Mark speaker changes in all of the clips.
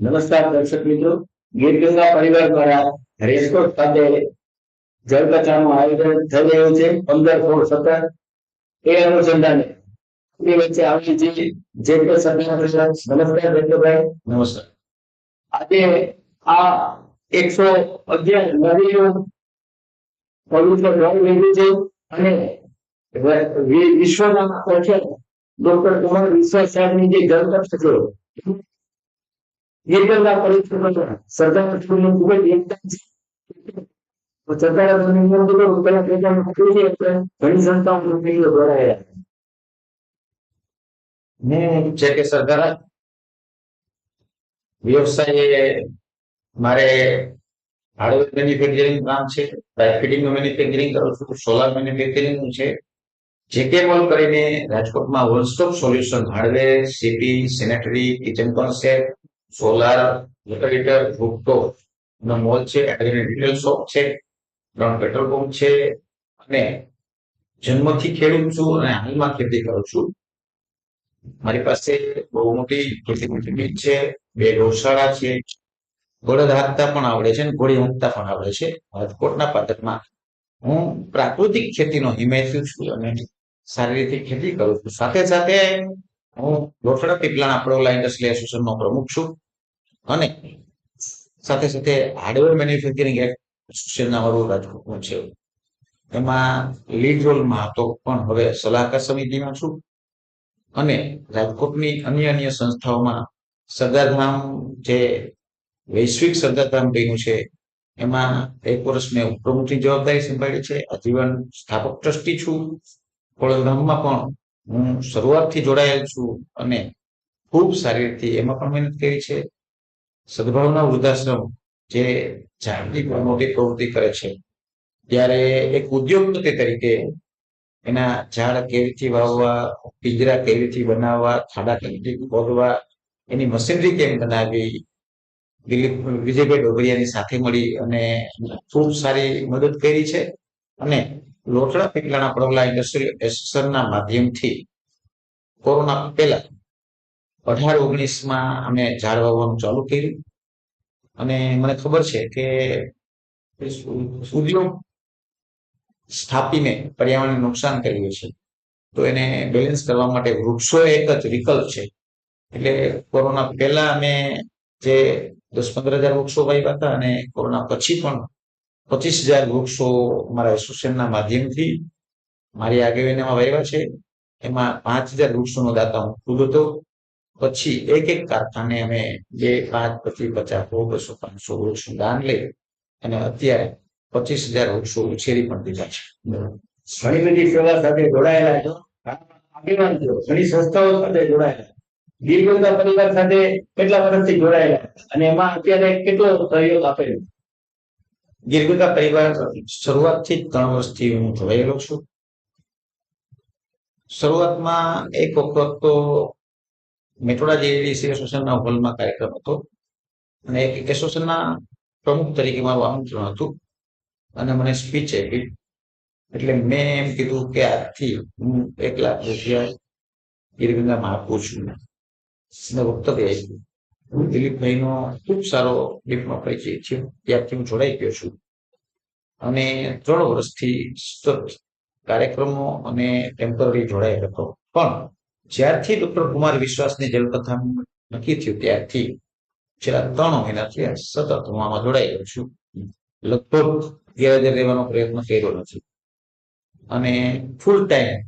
Speaker 1: નમસ્કાર દર્શક મિત્રો. ગીર ગંગા પરિવાર દ્વારા રેસકોટ ખાતે જળકથાનું આયોજન થઈ રહ્યું છે. પંદર સોળ સત્તર. એ અનુસંધાને એ વચ્ચે આવેલી જે જે નમસ્કાર
Speaker 2: નમસ્કાર.
Speaker 1: આજે આ એકસો અગિયાર નદીઓ પવિત્ર જળ લીધું છે અને વિશ્વના પ્રખ્યાત ડોક્ટર કુમાર વિશ્વ સાહેબની જે છે ગીરગંગા પરિક્રમા સરદાર પટેલનું ખૂબ જ યોગદાન છે.
Speaker 2: કે મારે હાર્ડવેર મેન્યુફેક્ચરિંગ કામ છે ફિટિંગ મેન્યુફેક્ચરિંગ કરું છું, સોલાર મેન્યુફેક્ચરિંગ છે જેકે મોલ કરીને રાજકોટમાં one stop solution hardware CP sanitary kitchen concept solar generator, rooftop નો મોલ છે રિટેલ શોપ છે, ત્રણ પેટ્રોલ પંપ છે, અને જન્મથી ખેડૂત છું અને હાલમાં ખેતી કરું છું. મારી પાસે બહુ મોટી ખેતી જમીન છે, બે ગૌશાળા છે બળદ હાથતા પણ આવડે છે અને ઘોડી ઊંઘતા પણ આવડે છે. રાજકોટના પાટણમાં હું પ્રાકૃતિક ખેતીનો હિમાયતુ છું અને સારી રીતે ખેતી કરું છું. સાથે સાથે હું ગોઠડા પીપલાના પ્રો ઇન્ડસ્ટ્રીયલ એસોસિએશનનો પ્રમુખ છું. અને સાથે સાથે હાર્ડવેર મેન્યુફેક્ચરિંગ એસોસિએશનના મારું રાજકોટનું છે. એમાં લીડ રોલમાં હતો, પણ હવે સલાહકાર સમિતિમાં છું. અને રાજકોટની અન્ય અન્ય સંસ્થાઓમાં સરદારધામ જે વૈશ્વિક સરદારધામ બન્યું છે, એમાં એક વર્ષ મેં ઉપપ્રમુખની જવાબદારી સંભાળી છે. આજીવન સ્થાપક ટ્રસ્ટી છું. કોળધામમાં પણ હું શરૂઆતથી જોડાયેલ છું અને ખૂબ સારી રીતે એમાં પણ મહેનત કરી છે. સદભાવના વૃદ્ધાશ્રમ જે જાગૃતિ મોટી પ્રવૃત્તિ કરે છે, ત્યારે એક ઉદ્યોગપતિ તરીકે એના ઝાડ કેવી રીતે વાવવા, પિંજરા કેવી રીતે બનાવવા, ખાડા કેવી રીતે ખોદવા એની મશીનરી કેમ બનાવી દિલીપ, વિજયભાઈ ડોગરિયાની સાથે મળી અને ખૂબ સારી મદદ કરી છે. અને લોટડા પીપલાના પડોલા ઇન્ડસ્ટ્રીયલ એસોસિએશનના માધ્યમથી કોરોના પહેલા અઢાર, ઓગણીસમાં અમે ઝાડ વાવવાનું ચાલુ કર્યું. અને મને ખબર છે કે ઉદ્યોગ સ્થાપીને પર્યાવરણને નુકસાન કર્યું છે. તો એને બેલેન્સ કરવા માટે વૃક્ષો એક જ વિકલ્પ છે. એટલે કોરોના પહેલા અમે જે દસ પંદર હજાર વૃક્ષો વાવ્યા હતા અને કોરોના પછી પણ પચીસ હજાર વૃક્ષો અમારા એસોસિએશનના માધ્યમથી મારી આગેવાનીમાં વાવ્યા છે. એમાં પાંચ હજાર વૃક્ષોનો દાતા હું ખુદ હતો. પછી એક એક કારખાને અમે બે પાંચ પચીસ પચાસ સો બસો પાંચસો વૃક્ષ દાન લઈ અને અત્યારે પચીસ હજાર વૃક્ષો ઉછેરી પણ દીધા છે.
Speaker 1: ઘણી બધી સેવા સાથે જોડાયેલા છો. આગેવાન છો. ઘણી સંસ્થાઓ સાથે જોડાયેલા ગીર પરિવાર સાથે કેટલા વર્ષથી જોડાયેલા અને એમાં અત્યારે કેટલો સહયોગ આપેલો
Speaker 2: દીર્ઘતા પરિવાર શરૂઆતથી જ ત્રણ વર્ષથી હું જોડાયેલો છું. શરૂઆતમાં એક વખત તો મેટોડા જેડીસી એસોસિએશનના હોલમાં કાર્યક્રમ હતો. અને એક એસોસિએશનના પ્રમુખ તરીકે મારું આમંત્રણ હતું. અને મને સ્પીચ આપી. એટલે મેં એમ કીધું કે આજથી હું એક લાખ રૂપિયા ગીરગંગામાં આપું છું. અને વક્તવ્ય આપ્યું દિલીપભાઈનો ખૂબ સારો ડીપમાં પરિચય છે. ત્યારથી હું જોડાઈ ગયો છું. અને ત્રણ વર્ષથી સતત કાર્યક્રમો અને ટેમ્પરરી જોડાયેલ હતો. પણ જ્યારથી ડોક્ટર કુમાર વિશ્વાસની જલકથા નક્કી થયું, ત્યારથી છેલ્લા ત્રણ મહિનાથી સતત હું આમાં જોડાયેલો છું. લગભગ ગેરહાજર રહેવાનો પ્રયત્ન કર્યો નથી. અને ફૂલ ટાઈમ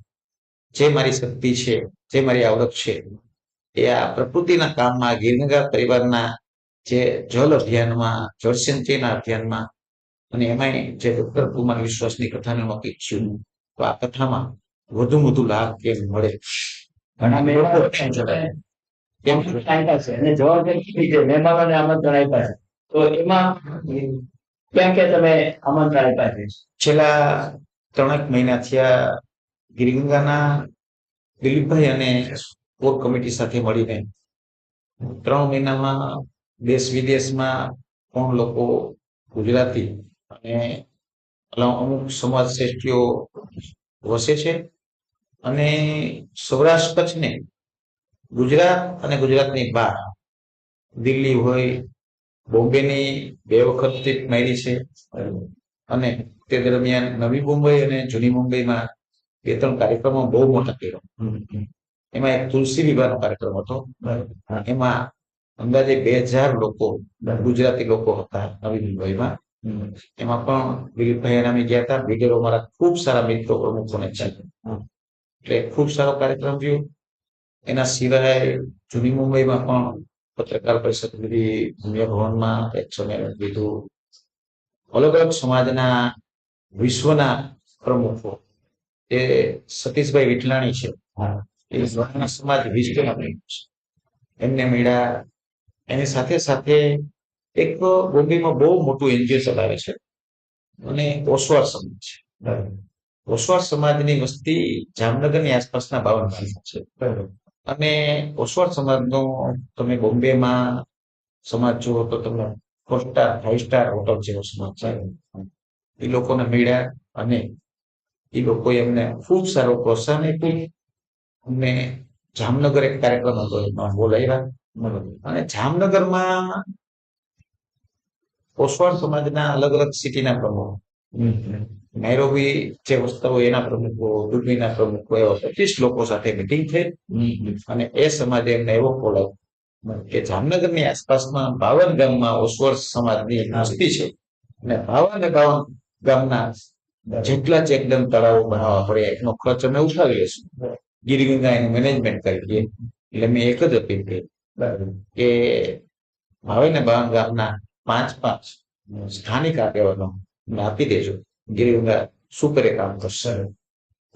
Speaker 2: જે મારી શક્તિ છે, જે મારી આવડત છે, એ આ પ્રકૃતિના કામમાં ગીરગંગા પરિવારના જે જલ અભિયાનમાં જળસંચયના અભિયાનમાં અને એમાંય જે ડોક્ટર કુમાર વિશ્વાસની કથાને નક્કી થયું તો આ કથામાં વધુ વધુ લાભ કેમ મળે?
Speaker 1: ઘણા જોડાયા.
Speaker 2: કેમ
Speaker 1: છે? અને જવાબદારી કીધી છે મહેમાનોને આમંત્રણ આપ્યા છે. તો એમાં ક્યાં ક્યાં તમે આમંત્રણ આપ્યા છે?
Speaker 2: છેલ્લા ત્રણેક મહિનાથી થયા ગિરિગંગાના દિલીપભાઈ અને કોર કમિટી સાથે મળીને ત્રણ મહિનામાં દેશ વિદેશમાં પણ લોકો ગુજરાતી અને અમુક સમાજ શ્રેષ્ઠીઓ વસે છે. અને સૌરાષ્ટ્ર કચ્છને ગુજરાત અને ગુજરાતની બહાર. દિલ્હી હોય, બોમ્બેની બે વખત ટ્રીપ મારી છે. અને તે દરમિયાન નવી મુંબઈ અને જૂની મુંબઈમાં બે ત્રણ કાર્યક્રમો બહુ મોટા કર્યો. એમાં એક તુલસી વિવાહનો કાર્યક્રમ હતો. એમાં અંદાજે બે હજાર લોકો, ગુજરાતી લોકો હતા નવી મુંબઈમાં. એમાં પણ દિલીપભાઈ અને અમે ગયા હતા. વીડિયો મારા ખૂબ સારા મિત્રો પ્રમુખોને છે. એટલે ખૂબ સારો કાર્યક્રમ થયો. એના સિવાય જૂની મુંબઈમાં પણ પત્રકાર પરિષદ લીધી ભૂમિયા ભવનમાં એક સંમેલન લીધું અલગ અલગ સમાજના વિશ્વના પ્રમુખો. એ સતીશભાઈ વિઠલાણી છે. એ સમાજ વિશ્વના પ્રમુખ છે. એમને મળ્યા. એની સાથે સાથે એક બોમ્બેમાં બહુ મોટું એનજીઓ ચલાવે છે. અને ઓસવાર સમાજ છે. ઓસવાળ સમાજની વસ્તી જામનગરની આસપાસના બાવન છે. અને ઓસવાર સમાજનો તમે બોમ્બેમાં સમાજ જુઓ તો તમે four star five star hotel જેવો સમાજ છે એ લોકોને મળ્યા અને એ લોકોએ એમને ખૂબ સારો પ્રોત્સાહન આપ્યું. અને જામનગર એક કાર્યક્રમ હતો એમાં બોલાવ્યા અને જામનગરમાં ઓસવાળ સમાજના અલગ અલગ સિટીના પ્રમુખ નૈરોબી જે વસ્તુ હોય એના પ્રમુખો દુબઈના પ્રમુખો એવા પચીસ લોકો સાથે મિટિંગ થઈ અને એ સમાજે એમને એવો કોલ કે કે જામનગરની આસપાસમાં બાવન ગામમાં ઓસવર સમાજની વસ્તી છે. અને બાવન ને બાવન ગામના જેટલા ચેકડેમ, તળાવો બનાવવા પડે, એનો ખર્ચ અમે ઉઠાવી છીએ. ગીરગંગા એનું મેનેજમેન્ટ કરી દઈએ. એટલે મેં એક જ અપીલ કરી કે ભાવે ને બાવન ગામના પાંચ પાંચ સ્થાનિક આગેવાનો આપી દેજો. ગીરગંગા સુપરે કામ કરશે.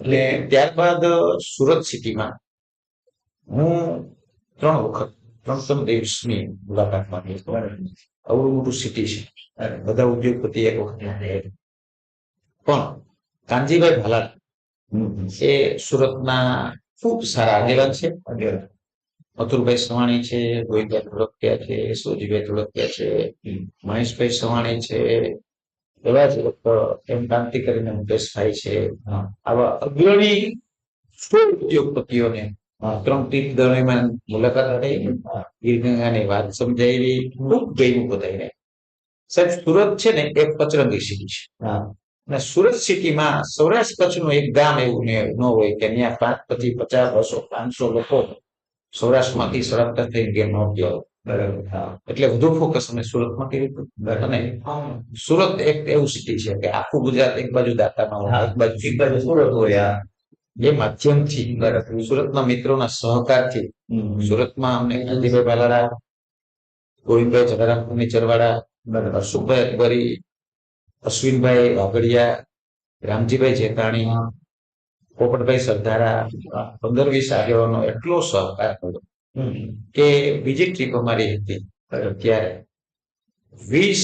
Speaker 2: એટલે ત્યારબાદ સુરત સિટીમાં હું ત્રણ વખત, ત્રણ ત્રણ દિવસની મુલાકાત માંગી અવડું મોટું સિટી છે. બધા ઉદ્યોગપતિ એક વખત પણ કાનજીભાઈ ભાલાલ એ સુરતના ખૂબ સારા આગેવાન છે. મથુરભાઈ સવાણી છે ગોવિંદભાઈ ધોળકિયા છે, સોજીભાઈ ધોળકિયા છે, મહેશભાઈ સવાણી છે એવા જ એમ ક્રાંતિ કરીને મુકેશભાઈ છે. આવા અગ્રણી સો ઉદ્યોગપતિઓને ત્રણ દરમિયાન મુલાકાત થઈ ગીરગંગાની વાત સમજાવી ખૂબ ગયું બધાને સાહેબ, સુરત છે ને એક પચરંગી સિટી છે. અને સુરત સિટીમાં સૌરાષ્ટ્ર કચ્છનું એક ગામ એવું ન હોય કે ત્યાં પાંચ પછી પચાસ, બસો, પાંચસો લોકો સૌરાષ્ટ્રમાંથી સળગતા થઈ ગયો નોંધ્યો એટલે વધુ ફોકસ અમે સુરતમાં કર્યું અને સુરત એક એવું સિટી છે કે આખું ગુજરાત એક બાજુ દાતામાં એક બાજુ એક બાજુ સુરત હોય એ માધ્યમથી સુરતના મિત્રોના સહકારથી સુરતમાં અમને ગાંધીભાઈ બાલાડા ગોવિંદભાઈ જલારામ ફર્નિચરવાળા હર્ષુભાઈ અકબરી અશ્વિનભાઈ વાઘડિયા રામજીભાઈ જેતાણી પોપટભાઈ સરદારા પંદર વીસ આગેવાનો એટલો સહકાર કર્યો. કે બીજી ટ્રીપ અમારી હતી ત્યારે. વીસ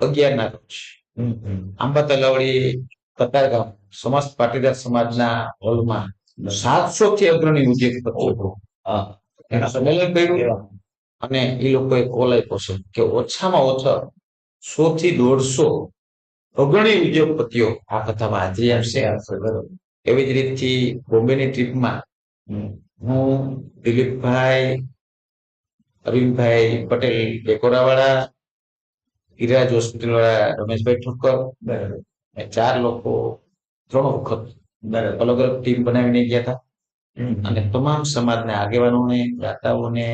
Speaker 2: અગિયાર ના રોજ આંબા તલાવડી કતારગામ સમસ્ત પાટીદાર સમાજના હોલમાં સાતસો થી અગ્રણી ઉદ્યોગપતિઓ એના સંમેલન કર્યું અને એ લોકોએ કોલ આપ્યો છે કે ઓછામાં ઓછા સો થી દોઢસો અગ્રણી ઉદ્યોગપતિઓ આ કથામાં હાજરી આપશે. એવી જ રીતથી બોમ્બેની ટ્રીપમાં હું દિલીપભાઈ અરવિંદભાઈ પટેલ ડેકોરાવાળા હિરાજ હોસ્પિટલ વાળા રમેશભાઈ ઠક્કર બરાબર. ચાર લોકો ત્રણ વખત અલગ અલગ ટીમ બનાવીને ગયા હતા. અને તમામ સમાજના આગેવાનોને દાતાઓને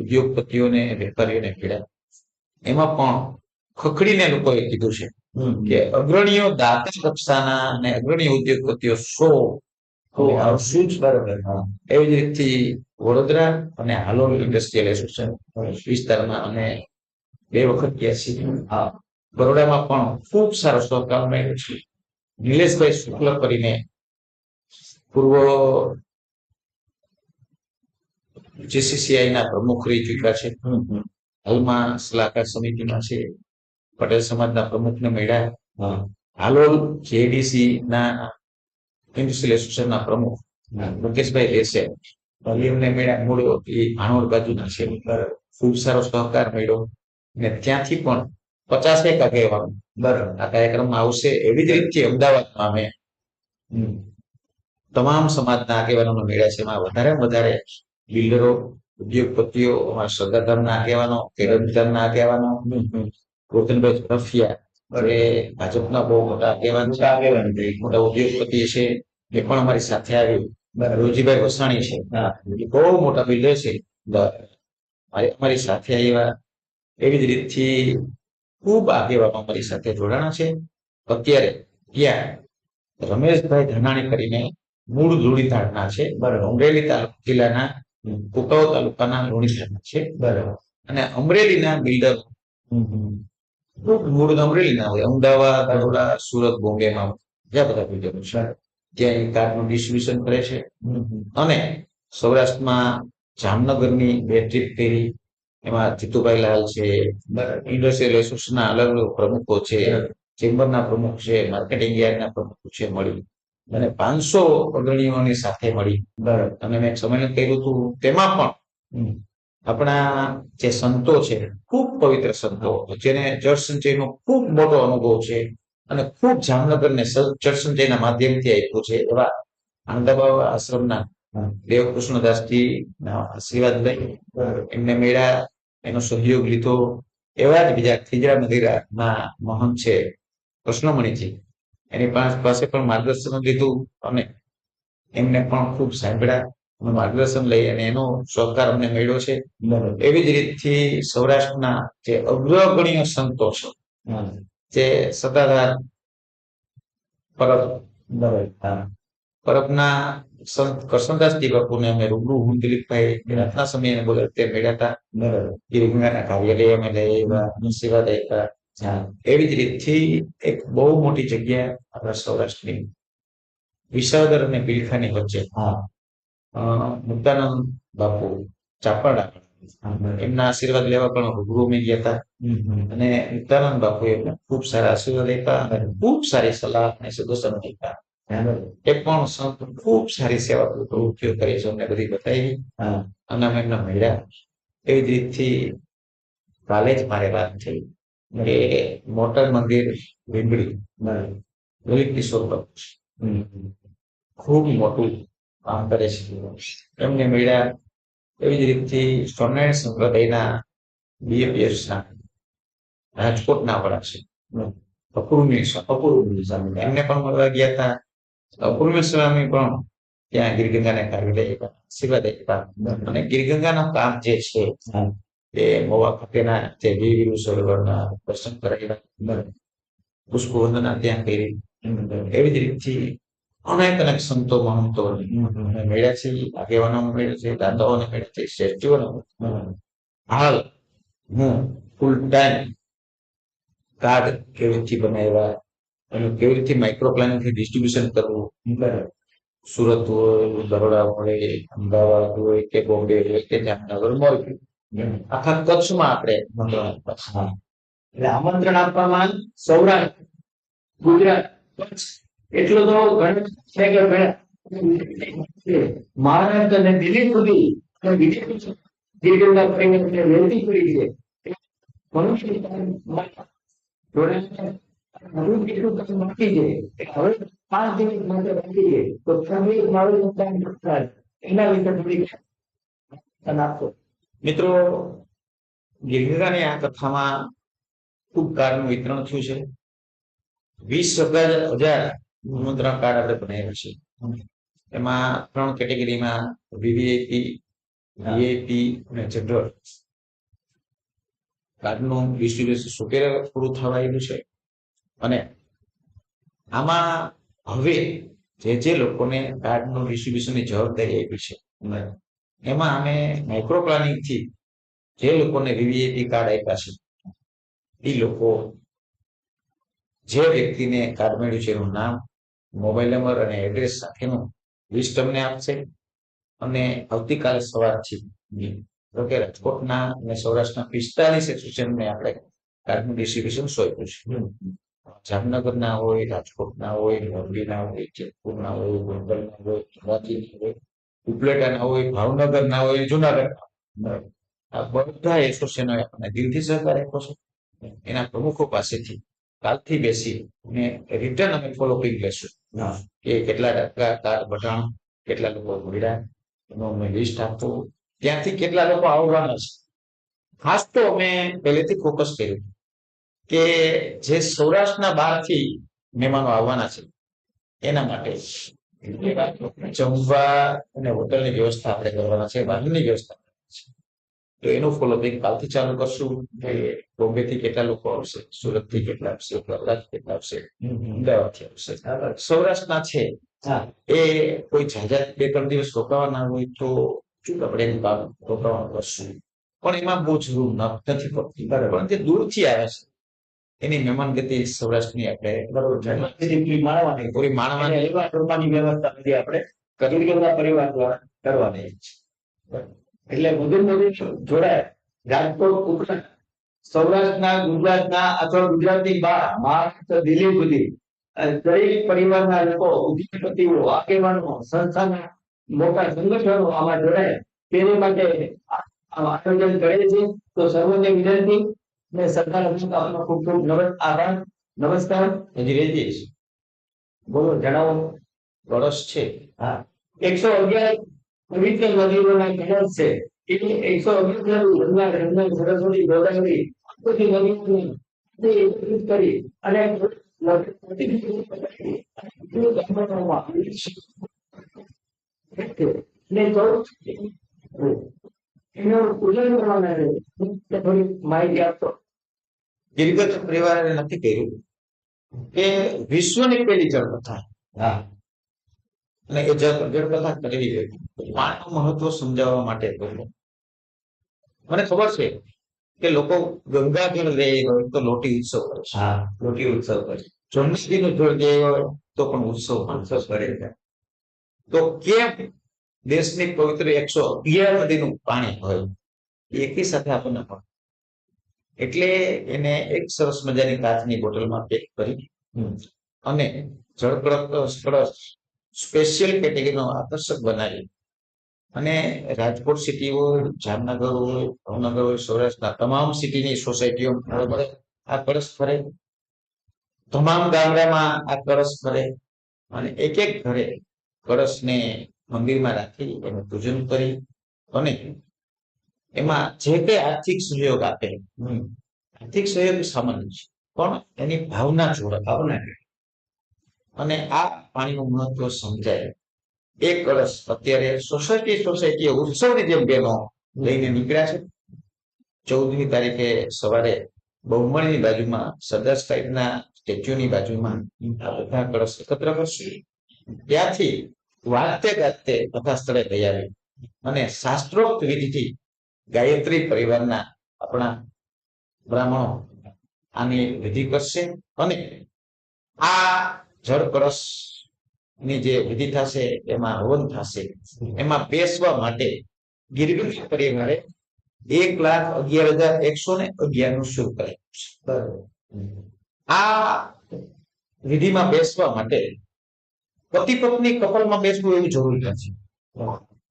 Speaker 2: ઉદ્યોગપતિઓને વેપારીઓને ભેળ્યા એમાં પણ ખખડીને લોકોએ કીધું છે કે અગ્રણીઓ દાતા કક્ષાના અને અગ્રણી ઉદ્યોગપતિઓ સો બરાબર. એવી જ રીતથી વડોદરા અને હાલોલ ઇન્ડસ્ટ્રીયલ એસોસિએશન વિસ્તારમાં અને બે વખત ગયા છીએ. બરોડામાં પણ ખૂબ સારો સહકાર મળ્યો છે. નિલેશભાઈ શુક્લ કરીને પૂર્વ જીસીસીઆઈ ના પ્રમુખ રહી ચુક્યા છે. હાલમાં સલાહકાર સમિતિમાં છે. પટેલ સમાજના પ્રમુખને મળ્યા. હાલોલ જેડીસી ના ઇન્ડસ્ટ્રીયલ એસોસિએશન ના પ્રમુખ. મુકેશભાઈ લેસે એમને મેળા મૂળ એ ભાણવડ બાજુના છે. ખૂબ સારો સહકાર મળ્યો. ને ત્યાંથી પણ પચાસ એક આગેવાનો બરાબર. આ કાર્યક્રમમાં આવશે એવી જ રીતે અમદાવાદમાં અમે. તમામ સમાજના આગેવાનોને મેળા છે. એમાં વધારે વધારે બિલ્ડરો ઉદ્યોગપતિઓ અમારા સરદારધામના આગેવાનો કેરમધામના આગેવાનો ગોરધનભાઈ ઝડફિયા જે ભાજપના બહુ મોટા આગેવાન છે.
Speaker 1: આગેવાન છે.
Speaker 2: મોટા ઉદ્યોગપતિ છે. એ પણ અમારી સાથે આવ્યું. રોજીભાઈ વસાણી છે. એ બહુ મોટા બિલ્ડર છે. અમારી સાથે આવ્યા. એવી જ રીતથી ખૂબ આગેવાનો અમારી સાથે જોડાણા છે. અત્યારે ત્યાં રમેશભાઈ ધનાણી કરીને મૂળ લુણીધાડના છે.
Speaker 1: બરાબર.
Speaker 2: અમરેલી જિલ્લાના કુકાઓ તાલુકાના લુણીધાડના છે.
Speaker 1: બરાબર
Speaker 2: અને અમરેલીના બિલ્ડર. ખૂબ મૂળ અમરેલીના હોય. અમદાવાદ બરોડા સુરત, બોમ્બેમાં જ્યાં બધા બિલ્ડરો છે. એ કાર્ડનું ડિસ્ટ્રીબ્યુશન કરે છે. અને સૌરાષ્ટ્રમાં જામનગરની બે ટ્રીપ કરી. એમાં જીતુભાઈ લાલ છે ઇન્ડસ્ટ્રીયલ એસોસિએશનના અલગ અલગ પ્રમુખો છે ચેમ્બરના પ્રમુખ છે માર્કેટિંગ યાર્ડના પ્રમુખો છે મળી. અને પાંચસો અગ્રણીઓની સાથે મળી.
Speaker 1: બરાબર.
Speaker 2: અને મેં સંમેલન કર્યું હતું તેમાં પણ આપણા જે સંતો છે ખૂબ પવિત્ર સંતો જેને જળ સંચયનો ખૂબ મોટો અનુભવ છે. અને ખૂબ જામનગરને સંચયના માધ્યમથી આપ્યું છે એવા આંદાબાવા આશ્રમના. દેવકૃષ્ણદાસજી આશીર્વાદ લઈ એમને મેળા એનો સહયોગ લીધો એવા જ બીજા ખીજરા મંદિરના મહંત છે કૃષ્ણમણીજી એની પાસ- પાસે પણ માર્ગદર્શન લીધું અને એમને પણ ખૂબ સાંભળ્યા અને માર્ગદર્શન લઈ અને એનો સહકાર અમને મળ્યો છે એવી જ રીતથી સૌરાષ્ટ્રના જે અગ્રગણ્ય સંતો છે. જે સત્તાધાર પરબ પરબના સંત કરશનદાસજી બાપુને અમે રૂબરૂ હું દિલીપભાઈ રાતના સમયે બોલે તે મળ્યા હતા. ગિરિગંગાના કાર્યાલય અમે લઈ આવ્યા સેવા આપ્યા એવી જ રીતથી એક બહુ મોટી જગ્યા આપણા સૌરાષ્ટ્રની વિસાવદર અને બિલખાની વચ્ચે.
Speaker 1: હા.
Speaker 2: મુક્તાનંદ બાપુ
Speaker 1: બરાબર.
Speaker 2: એમના આશીર્વાદ લેવા પણ રૂબરૂ અમે ગયા હતા. અને નિત્યાનંદ બાપુ એ ખૂબ સારા આશીર્વાદ આપ્યા અને ખૂબ સારી સલાહ અને સદસ્ય આપ્યા. એ પણ સંત ખૂબ સારી સેવા પ્રવૃત્તિઓ કરી છે અમને બધી બતાવી. અને અમે એમને મળ્યા. એવી જ રીતથી કાલે જ મારે વાત થઈ કે મોટર મંદિર લીંબડી લલિત કિશોર બાપુ. ખૂબ મોટું કામ કરે છે. એમને મળ્યા. એવી જ રીતથી સ્વામિનારાયણ સંપ્રદાયના બીએપીએસ ના રાજકોટના વડા છે. અપૂર્વી
Speaker 1: અપૂર્વ સ્વામી.
Speaker 2: એમને પણ મળવા ગયા હતા. અપૂર્વ સ્વામી પણ ત્યાં ગીરગંગાને કાર્યાલય આશીર્વાદ આપ્યા. અને ગીરગંગાનું કામ જે છે તે મોવા ખાતેના જે વીર સરોવરના દર્શન કરાવ્યા. પુષ્પવંદના ત્યાં કરી. એવી જ રીતથી અનેક અનેક સંતો મહંતો. મળ્યા છે આગેવાનો મળ્યા છે દાદાઓને મળ્યા છે શ્રેષ્ઠીઓને હાલ હું ફૂલ ટાઈમ કાર્ડ કેવી રીતથી બનાવ્યા અને કેવી રીતે માઇક્રો પ્લાનિંગથી ડિસ્ટ્રીબ્યુશન કરવું? સુરત હોય બરોડા હોય અમદાવાદ હોય કે બોમ્બે હોય કે જામનગર મોરબી આખા કચ્છમાં આપણે
Speaker 1: આમંત્રણ આપવામાં સૌરાષ્ટ્ર ગુજરાત કચ્છ એટલું તો ઘણા મહારાષ્ટ્ર અને દિલ્હી સુધી બીજે બીજે ગિરગંગા પડી છે મનુષ્ય જોડે નવું કેટલું કામ બાકી છે એ હવે પાંચ માટે બાકી છે. તો છવ્વીસ મારું મતદાન થાય એના વિશે થોડી અને
Speaker 2: મિત્રો ગિરગંગાની આ કથામાં ખૂબ કાર્ડનું વિતરણ થયું છે. વીસ હજાર નિમંત્રણ કાર્ડ આપણે બનાવ્યું છે. એમાં ત્રણ કેટેગરીમાં વીવીઆઈપી વીઆઈપી અને જનરલ કાર્ડનું ડિસ્ટ્રીબ્યુશન સુપેરે પૂરું થવા આવ્યું છે. અને આમાં હવે જે જે લોકોને કાર્ડનું ડિસ્ટ્રીબ્યુશનની જવાબદારી આપી છે, એમાં અમે માઇક્રો પ્લાનિંગથી જે લોકોને વીવીઆઈપી કાર્ડ આપ્યા છે, એ લોકો જે વ્યક્તિને કાર્ડ મળ્યું છે એનું નામ, મોબાઈલ નંબર અને એડ્રેસ સાથેનું લિસ્ટ તમને આપશે. અને આવતીકાલે સવારથી કે રાજકોટના અને સૌરાષ્ટ્રના પિસ્તાલીસ એસોસિએશનને આપણે કાર્ડનું ડિસ્ટ્રીબ્યુશન સોંપ્યું છે. જામનગરના હોય, રાજકોટના હોય, મોરબીના હોય, જેતપુરના હોય, ગોંડલના હોય, ધોરાજીના હોય, ઉપલેટાના હોય, ભાવનગરના હોય, જુનાગઢના આ બધા એસોસિએશનો આપણને દિલથી સહકાર આપ્યો છે. એના પ્રમુખો પાસેથી કાલથી બેસી અને રિટર્ન અમે ફોલોપિંગ લેશું
Speaker 1: હા.
Speaker 2: કે કેટલા ટકા કાર બટાણ કેટલા લોકો મળ્યા એનું અમે લિસ્ટ આપવું ત્યાંથી કેટલા લોકો આવવાના છે ખાસ તો અમે પહેલેથી ફોકસ કર્યું કે જે સૌરાષ્ટ્રના બહારથી મહેમાનો આવવાના છે એના માટે જમવા અને હોટલની વ્યવસ્થા આપણે કરવાના છે વાહનની વ્યવસ્થા. તો એનું ફોલોપિંગ કાલથી ચાલુ કરશું બોમ્બે થી કેટલા લોકો આવશે સુરતથી કેટલા આવશે વડોદરાથી કેટલા આવશે અમદાવાદથી આવશે. સૌરાષ્ટ્રના છે.
Speaker 1: હા.
Speaker 2: એ કોઈ જાજા બે ત્રણ દિવસ રોકાવાના હોય તો શું આપણે એનું કામ રોકાવાનું કરશું? પણ એમાં બહુ જરૂર નથી પડતી. પણ જે દૂરથી આવ્યા છે. એની મહેમાન ગતિ સૌરાષ્ટ્રની આપણે
Speaker 1: બરોબર. માણવાની.
Speaker 2: પૂરી માણવાની.
Speaker 1: વ્યવસ્થા બધી આપણે. પરિવાર દ્વારા કરવાની. એટલે વધુ વધુ જોડાય. રાજકોટ ઉપરાંત સૌરાષ્ટ્રના ગુજરાતના અથવા ગુજરાતની બહાર મહારાષ્ટ્ર દિલ્હી સુધી દરેક પરિવારના લોકો ઉદ્યોગપતિઓ આગેવાનો સંસ્થાના મોટા સંગઠનો આમાં જોડાય. તેને માટે આયોજન કરે છે તો સર્વને વિનંતી ને સરકાર આપનો ખૂબ ખૂબ આભાર નમસ્કાર.
Speaker 2: છે.
Speaker 1: બોલો જણાવો.
Speaker 2: વરસ છે.
Speaker 1: હા. એકસો અગિયાર પવિત્ર નદીઓના કેનાલ છે. એ એકસો અગિયાર ગંગા ગંગા સરસ્વતી ગોદાવરી બધી નદીઓને એકત્રિત કરી અને ગામડાઓમાં ને તો એનું પૂજન કરવાના રહે તે થોડી માહિતી આપતો.
Speaker 2: ગિરગત પરિવારે નક્કી કર્યું કે વિશ્વની પેલી જળકથા.
Speaker 1: હા.
Speaker 2: અને એ જળ જળકથા કરવી જોઈએ પાણીનું મહત્વ સમજાવવા માટે કર્યું. મને ખબર છે કે લોકો ગંગા જળ લે હોય તો લોટી ઉત્સવ કરે છે.
Speaker 1: હા. રોટી ઉત્સવ કરે
Speaker 2: જન્મદિનનું જળ લે હોય તો પણ ઉત્સવ છે.
Speaker 1: ઉત્સવ કરે છે.
Speaker 2: તો કેમ દેશની પવિત્ર એકસો અગિયાર નદીનું પાણી હોય? એકી સાથે આપણને મળે. એટલે એને એક સરસ મજાની કાચની બોટલમાં પેક કરી અને જળપ્રદ સ્પેશિયલ કેટેગરીનો આકર્ષક બનાવી અને રાજકોટ સિટી હોય, જામનગર હોય, ભાવનગર હોય, સૌરાષ્ટ્રના તમામ સિટીની સોસાયટીઓ આ કળશ ફરે. તમામ ગામડામાં આ કળશ ફરે. અને એક એક ઘરે કળશને મંદિરમાં રાખી એનું પૂજન કરી અને એમાં જે તે આર્થિક સહયોગ આપે. આર્થિક સહયોગ સામાન્ય છે. પણ એની ભાવના જોડે
Speaker 1: ભાવના
Speaker 2: અને આ પાણીનું મહત્વ સમજાય. એક વર્ષ અત્યારે સોસાયટી સોસાયટી ઉત્સવની જેમ બહેનો લઈને નીકળ્યા છે. ચૌદમી તારીખે સવારે બહુમણીની બાજુમાં સરદાર સાહેબના સ્ટેચ્યુની બાજુમાં આ બધા કળશ એકત્ર કરશે. ત્યાંથી વાતે ગાજતે તથા સ્થળે લઈ અને શાસ્ત્રોક્ત વિધિથી ગાયત્રી પરિવારના આપણા બ્રાહ્મણો આની વિધિ કરશે અને આ જળ કળશ ની જે વિધિ થશે, એમાં હવન થશે, એમાં બેસવા માટે ગિરગંજ પરિવારે એક લાખ અગિયાર હજાર એકસો ને અગિયારનું શુલ્ક કર્યું આ વિધિમાં બેસવા માટે પતિ પત્ની કપલમાં બેસવું એવું જરૂરી નથી.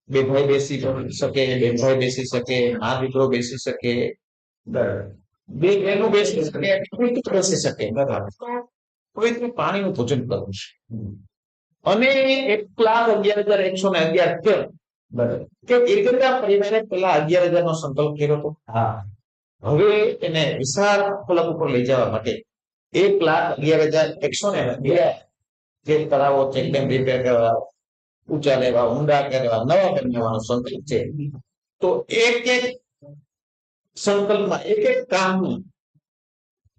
Speaker 2: બે ભાઈ બેસી શકે, બે ભાઈ બેસી શકે, મા દીકરો બેસી શકે, બે બહેનો બેસી શકે બેસી શકે. બરાબર પવિત્ર પાણીનું ભોજન કરવું છે. અને એક લાખ અગિયાર હજાર એકસો ને અગિયાર કેમ? કે ગિરગંગા પરિવારે પેલા અગિયાર હજાર નો સંકલ્પ કર્યો હતો.
Speaker 1: હા.
Speaker 2: હવે એને વિશાળ ફલક ઉપર લઈ જવા માટે એક લાખ અગિયાર હજાર એકસો ને અગિયાર ચેકડેમ રિપેર કરવા ઊંચા લેવા ઊંડા કરવા નવા બનાવવાનો સંકલ્પ છે. તો એક એક સંકલ્પમાં એક એક કામનું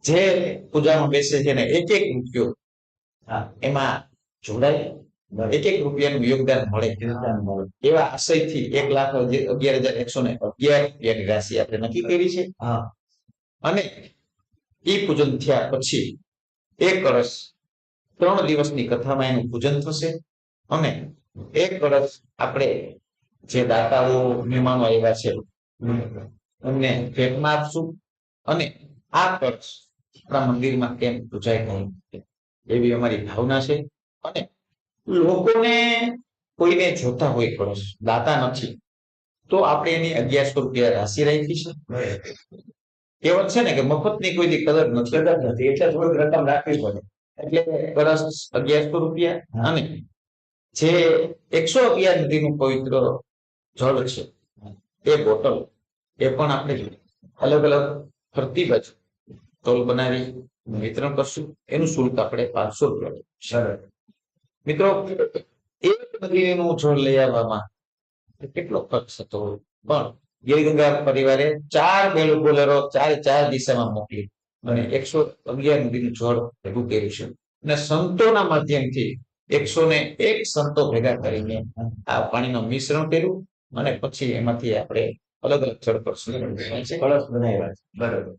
Speaker 2: જે પૂજામાં બેસે છે ને એક એક મૂક્યો
Speaker 1: હા.
Speaker 2: એમાં જોડાય. એક એક રૂપિયાનું યોગદાન મળે એવા આશયથી એક લાખ અગિયાર હજાર એકસો ને અગિયાર રૂપિયાની રાશિ આપણે નક્કી કરી છે. અને એ પૂજન થયા પછી એક કળશ ત્રણ દિવસની કથામાં એનું પૂજન થશે. અને એક કળશ આપણે જે દાતાઓ, મહેમાનો આવ્યા છે, એમને ભેટમાં આપશું. અને આ કળશ આપણા મંદિરમાં કેમ પૂજાય નહીં, એવી અમારી ભાવના છે. અને લોકોને કોઈને જોતા હોય પડોશ દાતા નથી. તો આપણે એની અગિયારસો રૂપિયા રાશિ રાખી છે. કહેવત છે ને કે મફતની કોઈ કદર નથી.
Speaker 1: કદર નથી એટલે થોડીક રકમ રાખવી પડે.
Speaker 2: એટલે કળશ અગિયારસો રૂપિયા અને જે એકસો અગિયાર નદીનું પવિત્ર જળ છે એ બોટલ એ પણ આપણે અલગ અલગ ફરતી બાજુ તોલ બનાવી વિતરણ કરશું. એનું શુલ્ક આપણે પાંચસો રૂપિયા. મિત્રો એક નદીનું છોડ લઈ આવવામાં કેટલો ખર્ચ થતો પણ ગીરગંગા પરિવારે ચાર બેલ બોલેરો ચારે ચાર દિશામાં મોકલી અને એકસો અગિયાર નદીનું છોડ ભેગું કર્યું છે. અને સંતોના માધ્યમથી એકસો ને એક સંતો ભેગા કરીને આ પાણીનું મિશ્રણ કર્યું અને પછી એમાંથી આપણે અલગ અલગ જળ કરશું
Speaker 1: કળશ બનાવ્યા બરાબર.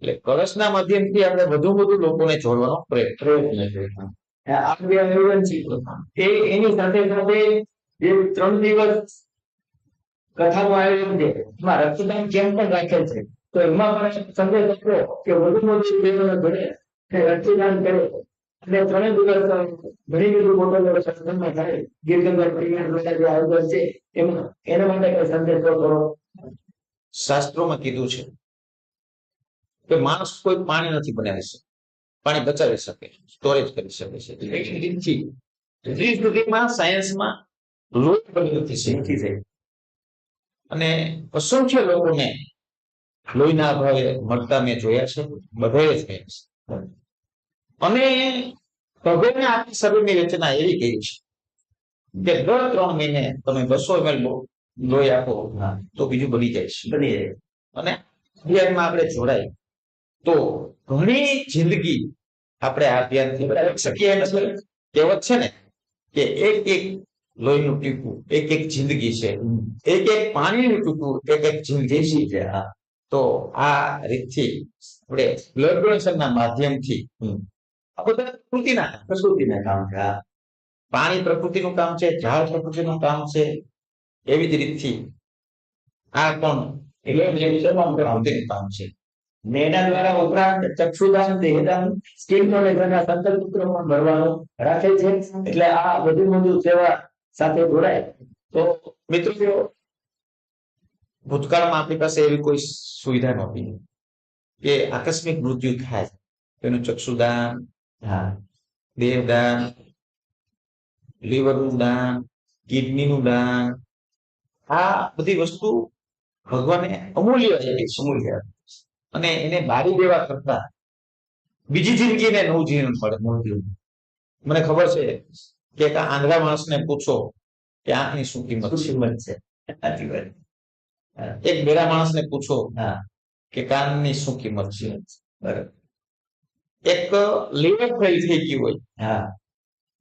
Speaker 2: એટલે કળશના માધ્યમથી આપણે વધુ વધુ લોકોને જોડવાનો પ્રયત્ન
Speaker 1: પ્રયત્ન છે આ બે એ એની સાથે સાથે જે ત્રણ દિવસ કથાનું આયોજન છે, એમાં રક્તદાન કેમ્પ પણ રાખેલ છે. તો એમાં પણ સંદેશ આપ્યો કે વધુ વધુ બહેનોને ભણે રક્તદાન કરે. અને ત્રણેય દિવસ ઘણી બધી બોટલો સત્સંગમાં થાય. ગીરગંગા પરિવાર દ્વારા જે આયોજન છે, એમાં એના માટે કઈ સંદેશો કરો
Speaker 2: શાસ્ત્રોમાં કીધું છે કે માણસ કોઈ પાણી નથી બનાવી શકે. પાણી બચાવી શકે સ્ટોરેજ કરી શકે છે. સાયન્સમાં શીખી છે અને અસંખ્ય લોકોને લોહીના અભાવે મળતા મેં જોયા છે બધાએ જ છે. અને ભગવાને આપણી શરીરની રચના એવી કરી છે કે દર ત્રણ મહિને તમે બસો એમએલ લોહી આપો તો બીજું બની જાય છે.
Speaker 1: બની જાય.
Speaker 2: અને અભિયાનમાં આપણે જોડાય. તો ઘણી જિંદગી આપણે આ ધ્યાનથી શકીએ નથી કહેવત છે ને કે એક એક લોહીનું ટીપું, એક એક જિંદગી છે. એક એક પાણીનું ટીપું, એક એક જિંદગી છે. તો આ રીતથી આપણે બ્લડ ડોનેશનના માધ્યમથી આ બધા પ્રકૃતિના
Speaker 1: પ્રકૃતિના કામ છે.
Speaker 2: પાણી પ્રકૃતિનું કામ છે, ઝાડ પ્રકૃતિનું કામ છે. એવી જ રીતથી આ પણ
Speaker 1: એટલે કામ છે.
Speaker 2: પ્રકૃતિનું કામ છે
Speaker 1: ને એના દ્વારા ઉપરાંત ચક્ષુદાન દેહદાન સ્કીન ડોનેશનના સંકલ્પ પણ ભરવાનો રાખે છે. એટલે આ વધુ વધુ સેવા સાથે જોડાય. તો
Speaker 2: મિત્રો ભૂતકાળમાં આપણી પાસે એવી કોઈ સુવિધા નહોતી કે આકસ્મિક મૃત્યુ થાય. તેનું ચક્ષુદાન
Speaker 1: હા.
Speaker 2: દેહદાન લીવરનું દાન કિડનીનું દાન આ બધી વસ્તુ ભગવાને અમૂલ્ય છે.
Speaker 1: અમૂલ્ય.
Speaker 2: અને એને બારી દેવા કરતા બીજી જિંદગીને નવું જીવન મળે
Speaker 1: મોટી
Speaker 2: મને ખબર છે કે એક આંધળા માણસને પૂછો કે આંખની શું કિંમત
Speaker 1: કિંમત છે?
Speaker 2: એક બેરા માણસને પૂછો કે કાનની શું કિંમત છે?
Speaker 1: બરાબર.
Speaker 2: એક લીવર ફેલ થઈ ગયું હોય.
Speaker 1: હા.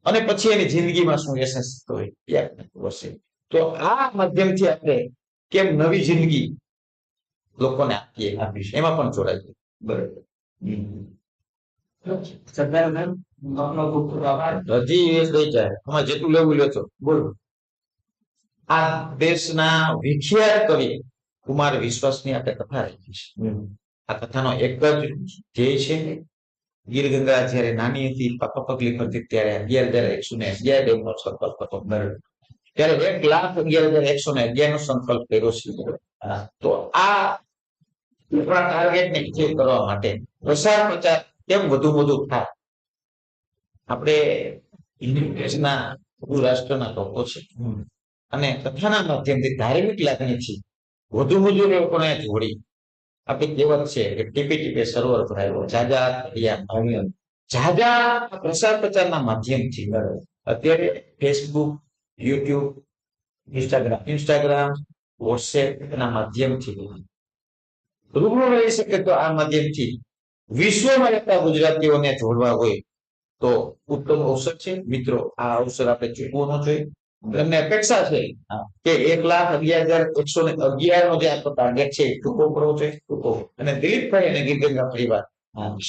Speaker 2: અને પછી એની જિંદગીમાં શું એસેન્સ હોય એ આપણને ખબર છે. તો આ માધ્યમથી આપણે કેમ નવી જિંદગી લોકોને આપીએ એમાં પણ જોડાઈએ
Speaker 1: બરાબર.
Speaker 2: હજી જાય જેટલું લેવું લેતો
Speaker 1: બોલો.
Speaker 2: આ દેશના વિખ્યાત કવિ કુમાર વિશ્વાસની આપણે કથા રાખી છે. આ કથાનો એક જ ધ્યેય છે. ગીર ગંગા જયારે નાની હતી પગલી ફરતી ત્યારે અગિયાર હજાર એકસો ને અગિયાર દેવનો સંકલ્પ હતો. ત્યારે એક લાખ અગિયાર હજાર એકસો ને અગિયાર નો સંકલ્પ કર્યો છે. તો આ આપણા ટાર્ગેટ ને અચીવ કરવા માટે. પ્રસાર પ્રચાર કેમ વધુ વધુ થાય? આપણે હિન્દુ દેશના રાષ્ટ્રના લોકો છે. અને કથાના માધ્યમથી ધાર્મિક લાગણીથી વધુ વધુ લોકોને જોડી. આપણી કહેવત છે કે ટીપે ટીપે સરોવર ભરાયો. જાજા તળિયા જાજા પ્રસાર પ્રચારના માધ્યમથી અત્યારે Facebook YouTube Instagram Instagram WhatsApp ના માધ્યમથી રૂબરૂ રહી શકે તો આ માધ્યમથી વિશ્વમાં રહેતા ગુજરાતીઓને જોડવા હોય તો ઉત્તમ અવસર છે. મિત્રો આ અવસર આપણે ચૂકવો ન જોઈએ એમને અપેક્ષા છે કે એક લાખ અગિયાર હજાર એકસો ને અગિયાર નો જે આપણો ટાર્ગેટ છે ટૂંકો કરવો છે ટૂંકો. અને દિલીપભાઈ અને ગીરગંગા પરિવાર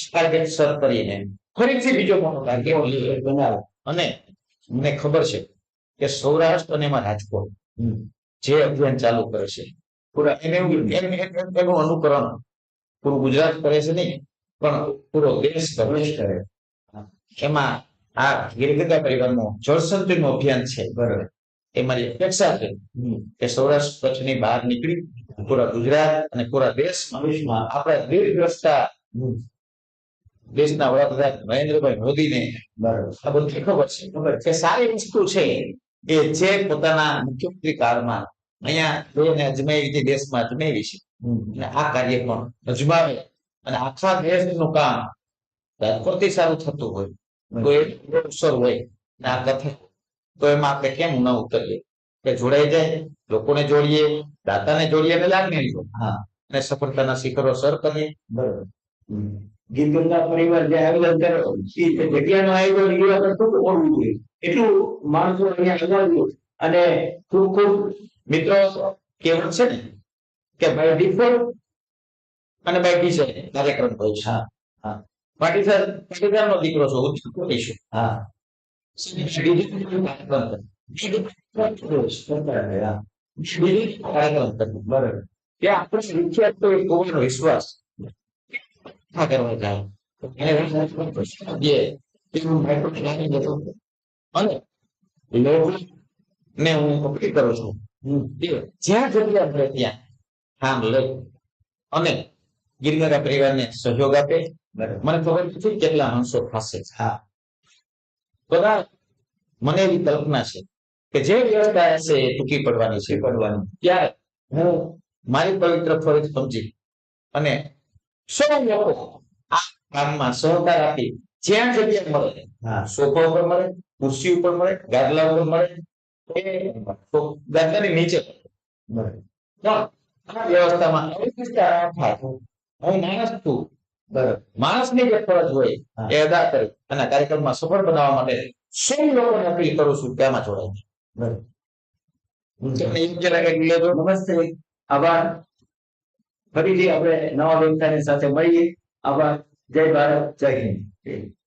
Speaker 2: ટાર્ગેટ સર કરીને ફરીથી બીજો મોટો ટાર્ગેટ
Speaker 1: બનાવે.
Speaker 2: અને મને ખબર છે કે સૌરાષ્ટ્ર અને એમાં રાજકોટ જે અભિયાન ચાલુ કરે છે પૂરા એને અનુકરણ પૂરું ગુજરાત કરે છે નહીં પણ પૂરો દેશ કરે
Speaker 1: પ્રવેશ
Speaker 2: છે
Speaker 1: કરે.
Speaker 2: એમાં આ ગીરગંગા પરિવારનો જળસંચયનું અભિયાન છે.
Speaker 1: બરાબર.
Speaker 2: એ મારી અપેક્ષા છે કે સૌરાષ્ટ્ર કચ્છની બહાર નીકળી પૂરા ગુજરાત અને પૂરા દેશમાં
Speaker 1: ભવિષ્યમાં
Speaker 2: આપણા દીર્ઘદ્રષ્ટા દેશના વડાપ્રધાન નરેન્દ્રભાઈ મોદીને
Speaker 1: બરાબર.
Speaker 2: આ બધું ખબર છે.
Speaker 1: ખબર
Speaker 2: કે સારી વસ્તુ છે કે જે પોતાના મુખ્યમંત્રી કાળમાં અહીંયા બેને અજમાવી દેશમાં અજમાવી છે. અને આ કાર્ય પણ અજમાવે. અને આખા દેશનું કામ રાજકોટથી સારું થતું હોય તો એ અવસર હોય ને આ કથા તો એમાં આપણે કેમ ન ઉતરીએ? કે જોડાઈ જાય લોકોને જોડીએ દાતાને જોડીએ અને લાગણી. અને સફળતાના શિખરો સર કરીએ.
Speaker 1: બરોબર. ગીત ગંગા પરિવાર જે આયોજન કરે એ જગ્યાનું આયોજન એ વખત કરવું જોઈએ. એટલું માણસો અહીંયા અને ખૂબ ખૂબ
Speaker 2: મિત્રો કહેવત છે ને? કે બાય ડિફોલ્ટ અને બાય ડિઝાઇન કાર્યક્રમ હોય છે.
Speaker 1: હા, હા.
Speaker 2: પાટીદાર નો દીકરો છો હું. દીકરો કહીશું
Speaker 1: હા
Speaker 2: વિશ્વાસ કરવા જાય. અને લોકોને હું અપીલ કરું છું જ્યાં જગ્યા મળે ત્યાં કામ લે અને ગિરનારા પરિવારને સહયોગ આપે. મને ખબર નથી કેટલા હંસો થશે.
Speaker 1: હા.
Speaker 2: બધા મને એવી કલ્પના છે કે જે વ્યવસ્થા હશે એ ટૂંકી પડવાની છે.
Speaker 1: પડવાની.
Speaker 2: ત્યારે હું મારી પવિત્ર ફરજ સમજી અને સૌ લોકો આ કામમાં સહકાર આપી જ્યાં જગ્યા મળે
Speaker 1: હા.
Speaker 2: સોફા ઉપર મળે ખુરશી ઉપર મળે ગાદલા ઉપર મળે એ નીચે અદા કરી છું આમાં જોડાય
Speaker 1: બરાબર નમસ્તે આભાર ફરીથી આપણે નવા વ્યવસાયની સાથે મળીએ આભાર જય ભારત જય હિન્દ